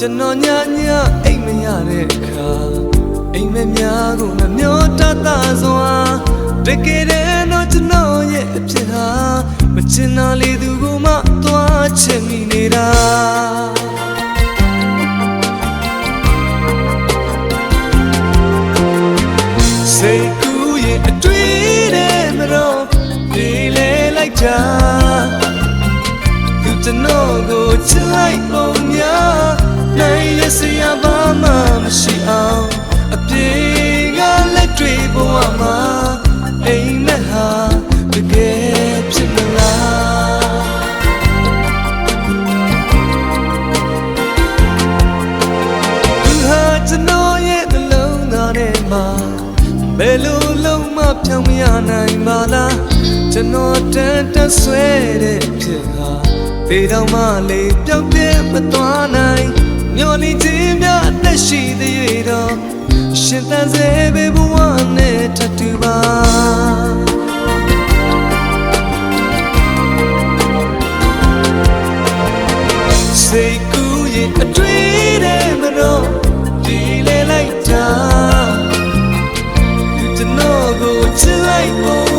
ကျွန်တော်ညညအိမ်မရတဲ့အခါအိမ်မများကိုနှမျောတတ်တာစွာတကယ်တမ်းတော့ကျွန်တော်ရဲ့အဖြစ်ဟာမချင်တာလေသူကမှသွားချင်မိနေတာစိတ်ကူးရင်အတွေ့တဲ့မတော့ဒီလေလိုက်တာသူကျွန်တော်ကိုချစ်လိုက်ပုံများ နိုင်ရစရာဘာမှမရှိအောင်အပြေကလက်တွေ့ဘဝမှာအိမ်မက်ဟာတကယ်ဖြစ်မလားသူဟာကျွန်တော်ရဲ့နှလုံးသားထဲမှာဘယ်လိုလုံးမပြောင်းမရနိုင်ပါလားကျွန်တော်တန်တဆွဲတဲ့ဖြစ်ဟာပေတော်မှလေးပြောင်းပြဲမသွားနိုင် မျောနေခြင်းများအသက်ရှိသေးရတော့ရှင်သန်စေဘေဘဝနဲ့ထပ်တူပါစိတ်ကူးရင်အတွေ့တဲ့မတော့ဒီလေလိုက်တာသူကျွန်တော်ကိုချစ်လိုက်ပုံ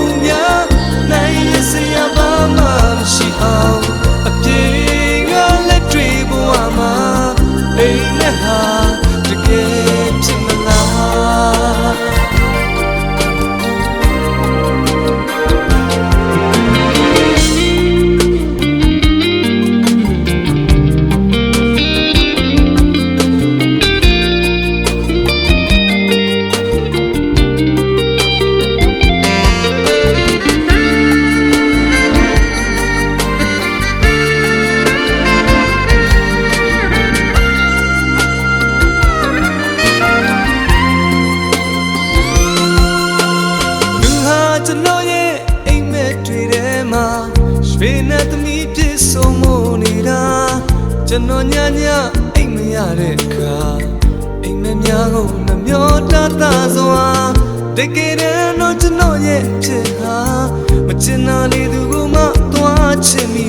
ကျွန်တော်ရဲ့အိမ်မက်တွေထဲမှာရွှေနဲ့သမီးပြည့်စုံမို့နေတာကျွန်တော်ညညအိမ်မရတဲ့အခါအိမ်မက်များကိုနှမျောတတ်တာစွာတကယ်တမ်းတော့ကျွန်တော်ရဲ့ဖြစ်ဟာမချင်တာလေးသူကမှသွားချင်မိ